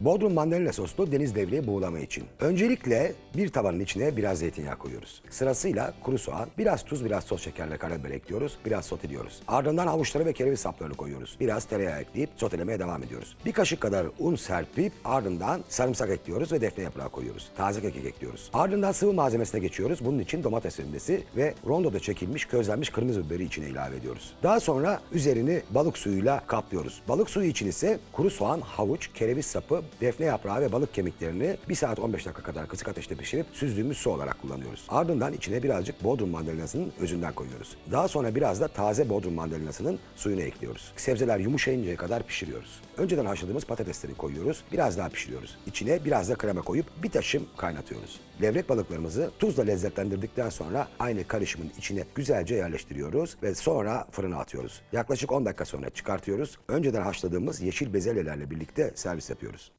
Bodrum mandalina soslu deniz devreği buğulama için. Öncelikle bir tavanın içine biraz zeytinyağı koyuyoruz. Sırasıyla kuru soğan, biraz tuz, biraz toz şekerle karabiber ekliyoruz. Biraz soteliyoruz. Ardından havuçları ve kereviz saplarını koyuyoruz. Biraz tereyağı ekleyip sotelemeye devam ediyoruz. Bir kaşık kadar un serpip ardından sarımsak ekliyoruz ve defne yaprağı koyuyoruz. Taze kekik ekliyoruz. Ardından sıvı malzemesine geçiyoruz. Bunun için domates rendesi ve rondoda çekilmiş közlenmiş kırmızı biberi içine ilave ediyoruz. Daha sonra üzerini balık suyuyla kaplıyoruz. Balık suyu için ise kuru soğan, havuç, kereviz sapı, defne yaprağı ve balık kemiklerini 1 saat 15 dakika kadar kısık ateşte pişirip süzdüğümüz su olarak kullanıyoruz. Ardından içine birazcık bodrum mandalinasının özünden koyuyoruz. Daha sonra biraz da taze bodrum mandalinasının suyunu ekliyoruz. Sebzeler yumuşayıncaya kadar pişiriyoruz. Önceden haşladığımız patatesleri koyuyoruz. Biraz daha pişiriyoruz. İçine biraz da krema koyup bir taşım kaynatıyoruz. Levrek balıklarımızı tuzla lezzetlendirdikten sonra aynı karışımın içine güzelce yerleştiriyoruz ve sonra fırına atıyoruz. Yaklaşık 10 dakika sonra çıkartıyoruz. Önceden haşladığımız yeşil bezelyelerle birlikte servis yapıyoruz.